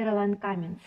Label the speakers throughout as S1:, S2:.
S1: Керолайн Камінс.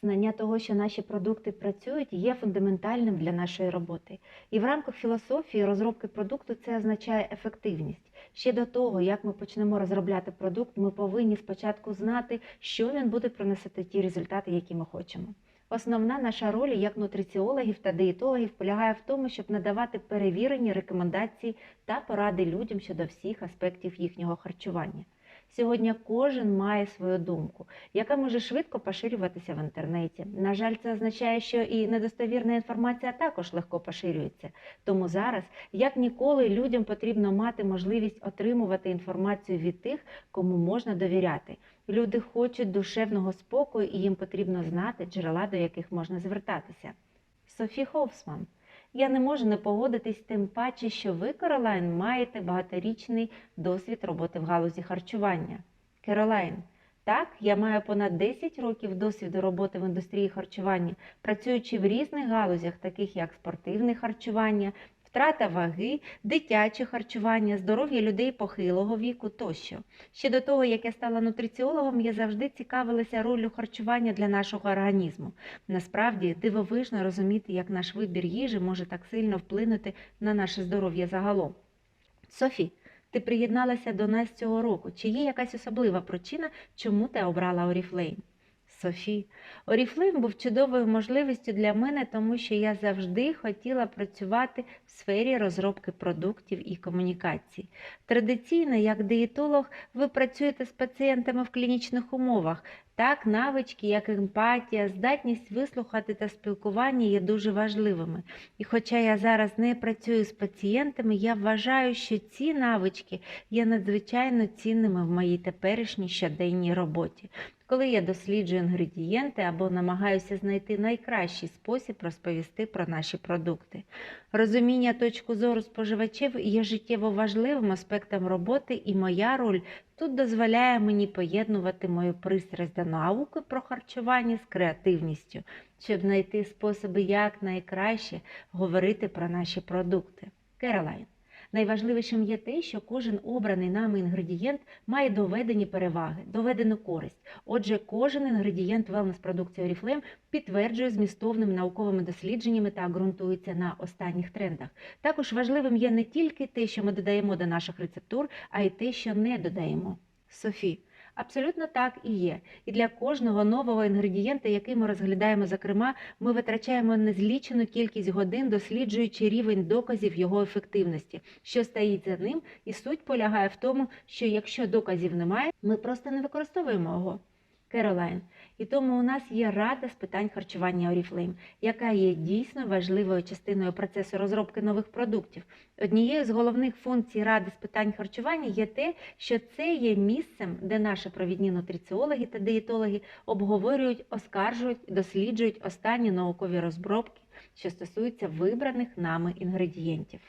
S1: Знання того, що наші продукти працюють, є фундаментальним для нашої роботи. І в рамках філософії розробки продукту це означає ефективність. Ще до того, як ми почнемо розробляти продукт, ми повинні спочатку знати, що він буде приносити ті результати, які ми хочемо. Основна наша роль як нутриціологів та диєтологів полягає в тому, щоб надавати перевірені рекомендації та поради людям щодо всіх аспектів їхнього харчування. Сьогодні кожен має свою думку, яка може швидко поширюватися в інтернеті. На жаль, це означає, що і недостовірна інформація також легко поширюється. Тому зараз, як ніколи, людям потрібно мати можливість отримувати інформацію від тих, кому можна довіряти. Люди хочуть душевного спокою, і їм потрібно знати джерела, до яких можна звертатися. Софі Хофсман. Я не можу не погодитись тим паче, що ви, Каролайн, маєте багаторічний досвід роботи в галузі харчування. Керолайн, так, я маю понад 10 років досвіду роботи в індустрії харчування, працюючи в різних галузях, таких як спортивне харчування, втрата ваги, дитяче харчування, здоров'я людей похилого віку тощо. Ще до того, як я стала нутриціологом, я завжди цікавилася роллю харчування для нашого організму. Насправді дивовижно розуміти, як наш вибір їжі може так сильно вплинути на наше здоров'я загалом. Софі, ти приєдналася до нас цього року. Чи є якась особлива причина, чому ти обрала Oriflame? Софі, Oriflame був чудовою можливістю для мене, тому що я завжди хотіла працювати в сфері розробки продуктів і комунікацій. Традиційно, як диєтолог, ви працюєте з пацієнтами в клінічних умовах. Так, навички, як емпатія, здатність вислухати та спілкування є дуже важливими. І хоча я зараз не працюю з пацієнтами, я вважаю, що ці навички є надзвичайно цінними в моїй теперішній щоденній роботі. Коли я досліджую інгредієнти або намагаюся знайти найкращий спосіб розповісти про наші продукти. Розуміння точку зору споживачів є життєво важливим аспектом роботи, і моя роль тут дозволяє мені поєднувати мою пристрасть до науки про харчування з креативністю, щоб знайти способи, як найкраще говорити про наші продукти. Керолайн. Найважливішим є те, що кожен обраний нами інгредієнт має доведені переваги, доведену користь. Отже, кожен інгредієнт wellness продукції Oriflame підтверджує змістовними науковими дослідженнями та ґрунтується на останніх трендах. Також важливим є не тільки те, що ми додаємо до наших рецептур, а й те, що не додаємо. Софі. Абсолютно так і є. І для кожного нового інгредієнта, який ми розглядаємо, зокрема, ми витрачаємо незлічену кількість годин, досліджуючи рівень доказів його ефективності, що стоїть за ним, і суть полягає в тому, що якщо доказів немає, ми просто не використовуємо його. Керолайн. І тому у нас є рада з питань харчування Oriflame, яка є дійсно важливою частиною процесу розробки нових продуктів. Однією з головних функцій ради з питань харчування є те, що це є місцем, де наші провідні нутриціологи та диєтологи обговорюють, оскаржують, досліджують останні наукові розробки, що стосуються вибраних нами інгредієнтів.